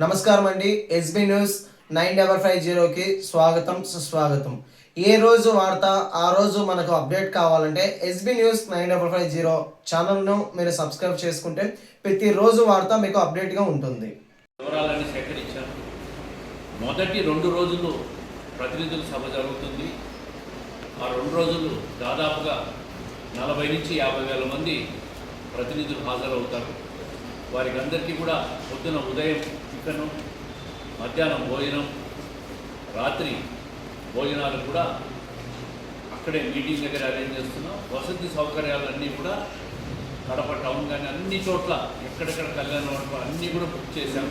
నమస్కారం అండి SB news nine double five జీరోకి స్వాగతం సుస్వాగతం. ఏ రోజు వార్త ఆ రోజు మనకు అప్డేట్ కావాలంటే SB news nine double five zero ఛానల్ను మీరు సబ్స్క్రైబ్ చేసుకుంటే ప్రతిరోజు వార్త మీకు అప్డేట్గా ఉంటుంది. వివరాలన్నీ సేకరించారు. మొదటి రెండు రోజులు ప్రతినిధుల సభ జరుగుతుంది. ఆ రెండు రోజులు దాదాపుగా నలభై నుంచి యాభై వేల మంది ప్రతినిధులు హాజరవుతారు. వారికి అందరికీ కూడా పొద్దున ఉదయం టిఫిన్ మధ్యాహ్నం భోజనం రాత్రి భోజనాలు కూడా అక్కడే మీటింగ్ దగ్గర అరేంజ్ చేస్తున్నాం. వసతి సౌకర్యాలన్నీ కూడా కడప టౌన్ కానీ అన్ని చోట్ల ఎక్కడెక్కడ కళ్యాణ మండపం అన్నీ కూడా బుక్ చేశాం.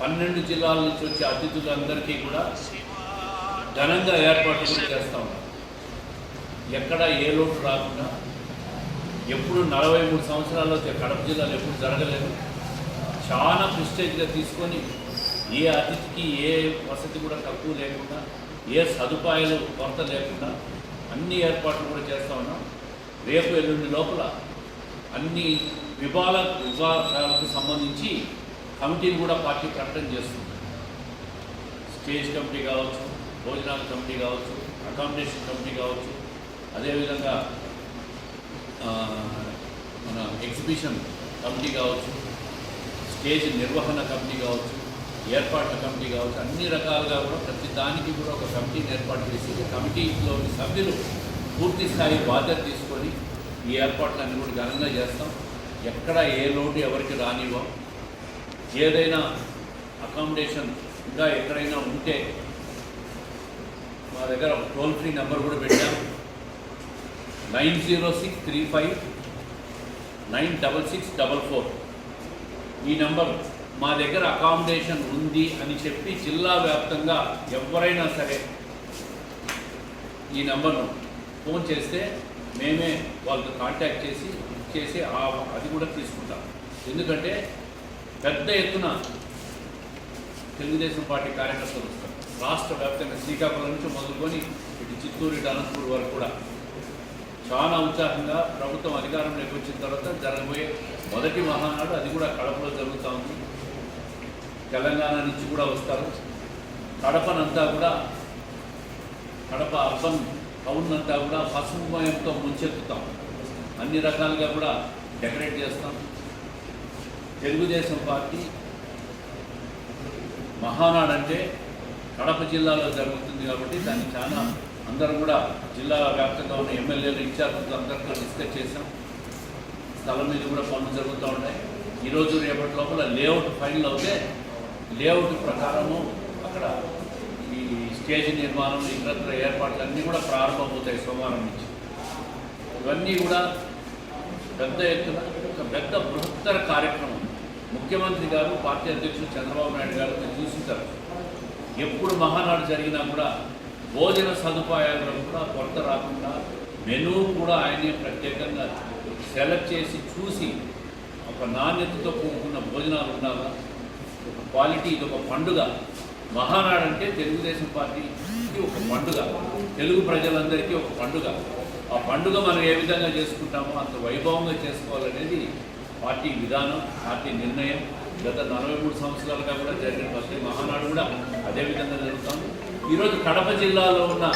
పన్నెండు జిల్లాల నుంచి వచ్చే అతిథులందరికీ కూడా ఘనంగా ఏర్పాట్లు కూడా చేస్తా ఉన్నాం. ఎక్కడ ఏ లోటు రాకుండా ఎప్పుడు నలభై మూడు సంవత్సరాల్లో కడప జిల్లాలో ఎప్పుడు జరగలేదు. చాలా ప్రిస్టేజ్గా తీసుకొని ఏ అతిథికి ఏ వసతి కూడా తక్కువ లేకుండా ఏ సదుపాయాలు కొరత లేకుండా అన్ని ఏర్పాట్లు కూడా చేస్తా ఉన్నాం. రేపు ఎల్లుండి లోపల అన్ని విభాగ విభాగాలకు సంబంధించి కమిటీని కూడా పార్టీ ప్రకటన చేస్తుంది. స్టేజ్ కమిటీ కావచ్చు భోజనాల కమిటీ కావచ్చు అకామిడేషన్ కమిటీ కావచ్చు. అదేవిధంగా మన ఎగ్జిబిషన్ కమిటీ కావచ్చు స్టేజ్ నిర్వహణ కమిటీ కావచ్చు ఏర్పాట్ల కమిటీ కావచ్చు అన్ని రకాలుగా కూడా ప్రతి దానికి కూడా ఒక కమిటీని ఏర్పాటు చేసి కమిటీలోని సభ్యులు పూర్తి స్థాయి బాధ్యత తీసుకొని ఈ ఏర్పాట్లన్నీ కూడా ఘనంగా చేస్తాం. ఎక్కడ ఏ లోటు ఎవరికి రానివ్వం. ఏదైనా అకామిడేషన్ ఇంకా ఎక్కడైనా ఉంటే మా దగ్గర టోల్ ఫ్రీ నెంబర్ కూడా పెట్టాం. Nine zero six three five nine double six double four. ఈ నెంబర్ మా దగ్గర అకామిడేషన్ ఉంది అని చెప్పి జిల్లా వ్యాప్తంగా ఎవరైనా సరే ఈ నెంబర్ను ఫోన్ చేస్తే మేమే వాళ్ళతో కాంటాక్ట్ చేసి చేసి ఆ అది కూడా తీసుకుంటాం. ఎందుకంటే పెద్ద ఎత్తున తెలుగుదేశం పార్టీ కార్యకర్తలు వస్తారు. రాష్ట్ర వ్యాప్తంగా శ్రీకాకుళం నుంచి మొదలుకొని ఇటు చిత్తూరు ఇటు అనంతపూర్ వరకు కూడా. చాలా ఉత్సాహంగా ప్రభుత్వం అధికారంలోకి వచ్చిన తర్వాత జరగబోయే మొదటి మహానాడు అది కూడా కడపలో జరుగుతూ ఉంది. తెలంగాణ నుంచి కూడా వస్తారు. కడపనంతా కూడా కడప అర్బన్ టౌన్ అంతా కూడా పసుపుమయంతో ముంచెత్తుతాం. అన్ని రకాలుగా కూడా డెకరేట్ చేస్తాం. తెలుగుదేశం పార్టీ మహానాడు అంటే కడప జిల్లాలో జరుగుతుంది కాబట్టి దాన్ని చాలా అందరూ కూడా జిల్లా వ్యాప్తంగా ఉన్న ఎమ్మెల్యేలు ఇన్ఛార్జీలు అందరితో డిస్కస్ చేశాం. స్థలం మీద కూడా పనులు జరుగుతూ ఉన్నాయి ఈరోజు రేపటి లోపల లేఅవుట్ ఫైనల్ అవుతే లేఅవుట్ ప్రకారము అక్కడ ఈ స్టేజ్ నిర్మాణం ఇతరత్ర ఏర్పాట్లు అన్నీ కూడా ప్రారంభమవుతాయి సోమవారం నుంచి. ఇవన్నీ కూడా పెద్ద ఎత్తున ఒక పెద్ద బృహత్తర కార్యక్రమం. ముఖ్యమంత్రి గారు పార్టీ అధ్యక్షుడు చంద్రబాబు నాయుడు గారు మీరు చూసింటారు. ఎప్పుడు మహానాడు జరిగినా కూడా భోజన సదుపాయాలను కూడా కొరత రాకుండా మెనూ కూడా ఆయనే ప్రత్యేకంగా సెలెక్ట్ చేసి చూసి ఒక నాణ్యతతో కూడుకున్న భోజనాలు ఉండాలా? ఒక క్వాలిటీ ఇది ఒక పండుగ. మహానాడు అంటే తెలుగుదేశం పార్టీకి ఒక పండుగ. తెలుగు ప్రజలందరికీ ఒక పండుగ. ఆ పండుగ మనం ఏ విధంగా చేసుకుంటామో అంత వైభవంగా చేసుకోవాలనేది పార్టీ విధానం పార్టీ నిర్ణయం. గత నలభై మూడు సంవత్సరాలుగా కూడా జరిగిన ప్రతి మహానాడు కూడా అదే విధంగా జరుగుతుంది. ఈరోజు కడప జిల్లాలో ఉన్న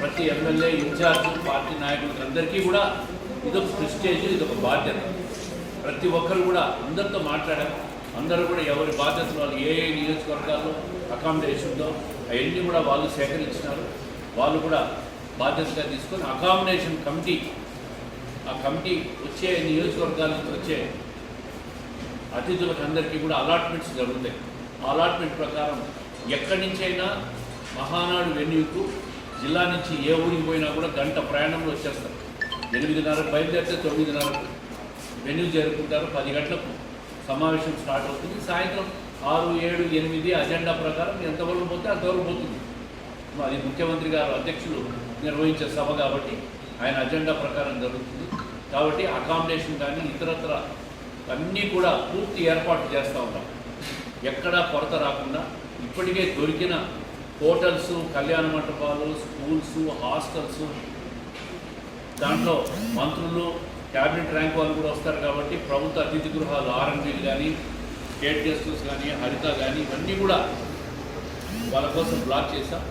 ప్రతి ఎమ్మెల్యే ఇన్ఛార్జ్ పార్టీ నాయకులకు అందరికీ కూడా ఇదొక ప్రిస్టేజ్ ఇదొక బాధ్యత. ప్రతి ఒక్కరు కూడా అందరితో మాట్లాడారు. అందరూ కూడా ఎవరి బాధ్యతలు వాళ్ళు ఏ ఏ నియోజకవర్గాల్లో అకామిడేషన్ అవన్నీ కూడా వాళ్ళు సేకరించినారు. వాళ్ళు కూడా బాధ్యతగా తీసుకొని అకామిడేషన్ కమిటీ ఆ కమిటీ వచ్చే నియోజకవర్గాల నుంచి వచ్చే అతిథులకు అందరికీ కూడా అలాట్మెంట్స్ జరుగుతాయి. ఆ అలాట్మెంట్ ప్రకారం ఎక్కడి నుంచైనా మహానాడు వెన్యూకు జిల్లా నుంచి ఏ ఊరికి పోయినా కూడా గంట ప్రయాణంలో వచ్చేస్తారు. ఎనిమిదిన్నర బయలుదేరితే తొమ్మిదిన్నరకు. వెన్యూ చేరుకుంటారు పది గంటలకు. సమావేశం స్టార్ట్ అవుతుంది. సాయంత్రం ఆరు ఏడు ఎనిమిది అజెండా ప్రకారం ఎంతవరకు పోతే అంతవరకు పోతుంది. అది ముఖ్యమంత్రి గారు అధ్యక్షులు నిర్వహించే సభ కాబట్టి ఆయన అజెండా ప్రకారం జరుగుతుంది. కాబట్టి అకామిడేషన్ కానీ ఇతరత్ర అన్నీ కూడా పూర్తి ఏర్పాటు చేస్తూ ఉన్నాం. ఎక్కడా కొరత రాకుండా ఇప్పటికే దొరికిన హోటల్స్ కళ్యాణ మంటపాలు స్కూల్స్ హాస్టల్స్. దాంట్లో మంత్రులు క్యాబినెట్ ర్యాంక్ వాళ్ళు కూడా వస్తారు కాబట్టి ప్రభుత్వ అతిథి గృహాలు ఆర్ఎన్బీలు కానీ స్టేట్ గెస్టర్స్ కానీ హరిత కానీ ఇవన్నీ కూడా వాళ్ళ కోసం బ్లాక్ చేశాం.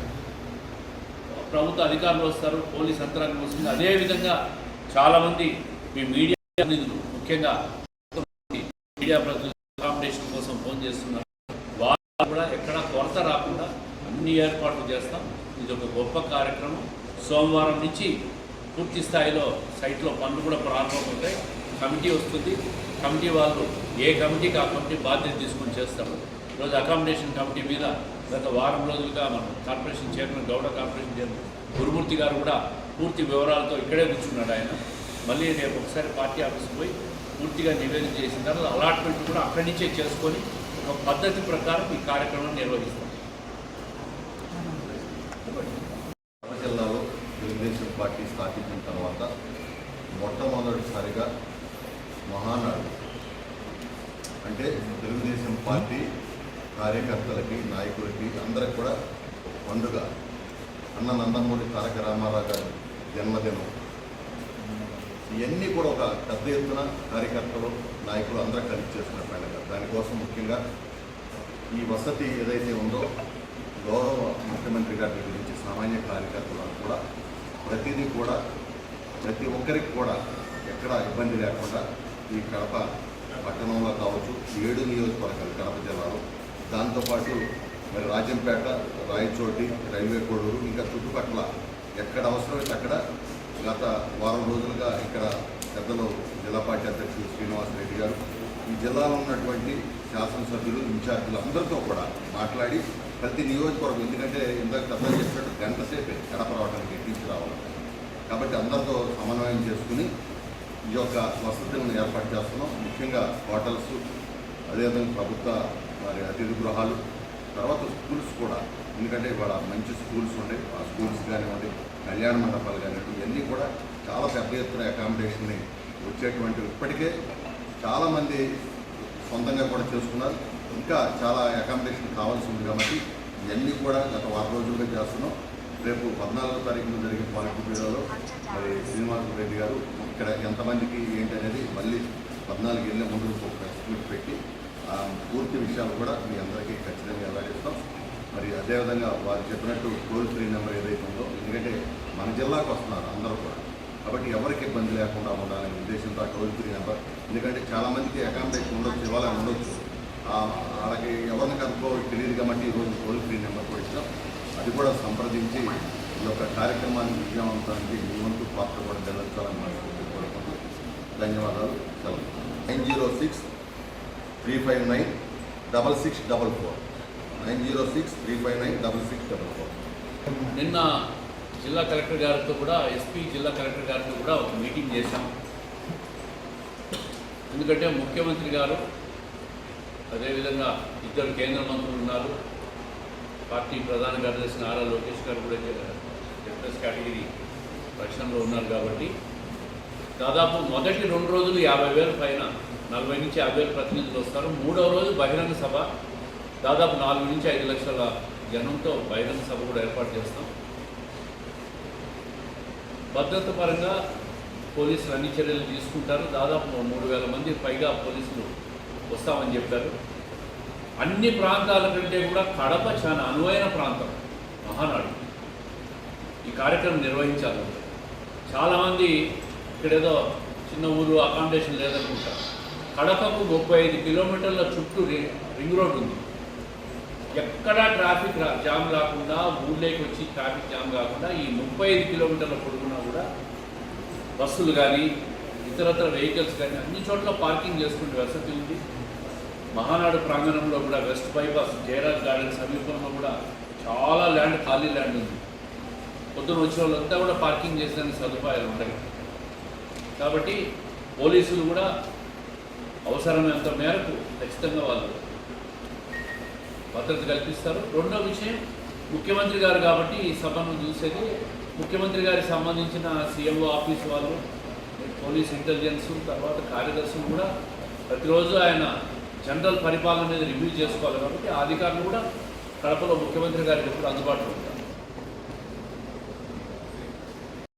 ప్రభుత్వ అధికారులు వస్తారు పోలీస్ అంతరాంగం వస్తుంది. అదేవిధంగా చాలామంది మీ మీడియా ప్రతినిధులు ముఖ్యంగా మీడియా ప్రతినిధులు అకామిడేషన్ కోసం ఫోన్ చేస్తున్నారు. వాళ్ళు కూడా ఎక్కడ అన్ని ఏర్పాట్లు చేస్తాం. ఇది ఒక గొప్ప కార్యక్రమం. సోమవారం నుంచి పూర్తి స్థాయిలో సైట్లో పనులు కూడా ప్రారంభమవుతాయి కమిటీ వస్తుంది. కమిటీ వాళ్ళు ఏ కమిటీకి ఆ కమిటీ బాధ్యత తీసుకొని చేస్తారు ఈరోజు అకామిడేషన్ కమిటీ మీద గత వారం రోజులుగా మనం corporation chairman Gowda corporation chairman Gurumurthy garu కూడా పూర్తి వివరాలతో ఇక్కడే కూర్చున్నాడు ఆయన. మళ్ళీ రేపు ఒకసారి పార్టీ ఆఫీస్కి పోయి పూర్తిగా నివేదిక చేసిన తర్వాత అలాట్మెంట్ కూడా అక్కడి నుంచే చేసుకొని ఒక పద్ధతి ప్రకారం ఈ కార్యక్రమాన్ని నిర్వహిస్తాం. జిల్లాలో తెలుగుదేశం పార్టీ స్థాపించిన తర్వాత మొట్టమొదటిసారిగా మహానాడు. అంటే తెలుగుదేశం పార్టీ కార్యకర్తలకి నాయకులకి అందరికి కూడా పండుగ. అన్న నందమూరి తారక రామారావు గారి జన్మదినం. ఇవన్నీ కూడా ఒక పెద్ద ఎత్తున కార్యకర్తలు నాయకులు అందరూ కలిసి చేసిన పండుగ. దానికోసం ముఖ్యంగా ఈ వసతి ఏదైతే ఉందో గౌరవ ముఖ్యమంత్రి గారి గురించి సామాన్య కార్యకర్తలను కూడా ప్రతిదీ కూడా ప్రతి ఒక్కరికి కూడా ఎక్కడ ఇబ్బంది లేకుండా ఈ కడప పట్టణంలో కావచ్చు ఏడు నియోజకవర్గాలు కడప జిల్లాలో. దాంతోపాటు మరి రాజంపేట రాయచోటి రైల్వే కోడూరు ఇంకా చుట్టుపక్కల ఎక్కడ అవసరమైతే అక్కడ గత వారం రోజులుగా ఇక్కడ పెద్దలు జిల్లా పార్టీ అధ్యక్షులు శ్రీనివాస్ రెడ్డి గారు ఈ జిల్లాలో ఉన్నటువంటి శాసనసభ్యులు ఇన్ఛార్జీలు అందరితో కూడా మాట్లాడి ప్రతి నియోజకవర్గం ఎందుకంటే ఇందాక పెద్దలు చెప్పినట్టు గంట సేపే కడప రావడానికి ఎక్కించి కాబట్టి అందరితో సమన్వయం చేసుకుని ఈ యొక్క వసతులను ఏర్పాటు చేస్తున్నాం. ముఖ్యంగా హోటల్స్ అదేవిధంగా ప్రభుత్వ మరి అతిథి గృహాలు తర్వాత స్కూల్స్ కూడా. ఎందుకంటే ఇవాళ మంచి స్కూల్స్ ఉన్నాయి ఆ స్కూల్స్ కానివ్వండి కళ్యాణ మండపాలు కానివ్వండి ఇవన్నీ కూడా చాలా పెద్ద ఎత్తున అకామిడేషన్ని వచ్చేటువంటి ఇప్పటికే చాలామంది సొంతంగా కూడా చేసుకున్నారు. ఇంకా చాలా అకామిడేషన్ కావాల్సి ఉంది కాబట్టి ఇవన్నీ కూడా గత వారం రోజులుగా చేస్తున్నాం. రేపు పద్నాలుగో తారీఖున జరిగే పాలిటీ బ్యూరోలో మరి శ్రీనివాస రెడ్డి గారు ఇక్కడ ఎంతమందికి ఏంటి అనేది మళ్ళీ పద్నాలుగు వెళ్ళే ముందు ఒక ప్రెస్ మీట్ పెట్టి ఆ పూర్తి విషయాలు కూడా మీ అందరికీ ఖచ్చితంగా వెల్లడిస్తాం. మరి అదేవిధంగా వారు చెప్పినట్టు టోల్ ఫ్రీ నెంబర్ ఏదైతే ఉందో ఎందుకంటే మన జిల్లాకు వస్తున్నారు అందరూ కూడా. కాబట్టి ఎవరికి ఇబ్బంది లేకుండా ఉండాలనే ఉద్దేశంతో ఆ టోల్ ఫ్రీ నెంబర్. ఎందుకంటే చాలామందికి అకామిడేషన్ ఉండొచ్చు ఇవ్వాలని ఉండొచ్చు. వాళ్ళకి ఎవరిని కనుక్కో తెలియదు కాబట్టి ఈరోజు టోల్ ఫ్రీ నెంబర్ కూడా ఇచ్చాం. అది కూడా సంప్రదించి ఈ యొక్క కార్యక్రమాన్ని విజయవంతానికి మీ వంతు పాత్ర కూడా చెల్లించాలని కోరుకుంటూ ధన్యవాదాలు. సెలవు. Nine zero six three five nine double six double four. Nine zero six three five nine double six double four. నిన్న జిల్లా కలెక్టర్ గారితో కూడా ఎస్పీ జిల్లా కలెక్టర్ గారితో కూడా ఒక మీటింగ్ చేశాం. ఎందుకంటే ముఖ్యమంత్రి గారు అదేవిధంగా ఇద్దరు కేంద్ర మంత్రులు ఉన్నారు. పార్టీ ప్రధాన కార్యదర్శి నారా లోకేష్ గారు కూడా డిఫరెన్స్ కేటగిరీ రక్షణలో ఉన్నారు కాబట్టి దాదాపు మొదటి రెండు రోజులు యాభై వేల పైన నలభై నుంచి యాభై వేల ప్రతినిధులు వస్తారు. మూడవ రోజు బహిరంగ సభ దాదాపు నాలుగు నుంచి ఐదు లక్షల జనంతో బహిరంగ సభ కూడా ఏర్పాటు చేస్తాం. భద్రత పరంగా పోలీసులు అన్ని చర్యలు తీసుకుంటారు. దాదాపు మూడు వేల మంది పైగా పోలీసులు వస్తామని చెప్పారు. అన్ని ప్రాంతాల కంటే కూడా కడప చాలా అనువైన ప్రాంతం. మహానాడు. ఈ కార్యక్రమం నిర్వహించాలి. చాలామంది ఇక్కడేదో చిన్న ఊరు అకామిడేషన్ లేదనుకుంటారు కడపకు ముప్పై ఐదు కిలోమీటర్ల చుట్టూ రింగ్ రోడ్ ఉంది. ఎక్కడా ట్రాఫిక్ జామ్ లేకుండా ఊళ్ళోకి వచ్చి ట్రాఫిక్ జామ్ కాకుండా ఈ ముప్పై ఐదు కిలోమీటర్ల పొడుగునా కూడా బస్సులు కానీ ఇతరత్ర వెహికల్స్ కానీ అన్ని చోట్ల పార్కింగ్ చేసుకునే వసతి ఉంది. మహానాడు ప్రాంగణంలో కూడా వెస్ట్ బైపాస్ జయరాజ్ గార్డెన్ సమీపంలో కూడా చాలా ల్యాండ్ ఖాళీ ల్యాండ్ ఉంది. పొద్దున వచ్చిన వాళ్ళంతా కూడా పార్కింగ్ చేసేందుకు సదుపాయాలు ఉంటాయి. కాబట్టి పోలీసులు కూడా అవసరమైనంత మేరకు ఖచ్చితంగా వాళ్ళు భద్రత కల్పిస్తారు. రెండో విషయం ముఖ్యమంత్రి గారు కాబట్టి ఈ సభను చూసేది ముఖ్యమంత్రి గారికి సంబంధించిన సీఎంఓ ఆఫీస్ వాళ్ళు పోలీస్ ఇంటెలిజెన్స్ తర్వాత కార్యదర్శులు కూడా ప్రతిరోజు ఆయన జనరల్ పరిపాలన మీద రివ్యూ చేసుకోవాలి కాబట్టి ఆ అధికారులు కూడా కడపలో ముఖ్యమంత్రి గారికి ఎప్పుడు అందుబాటులో ఉంటారు.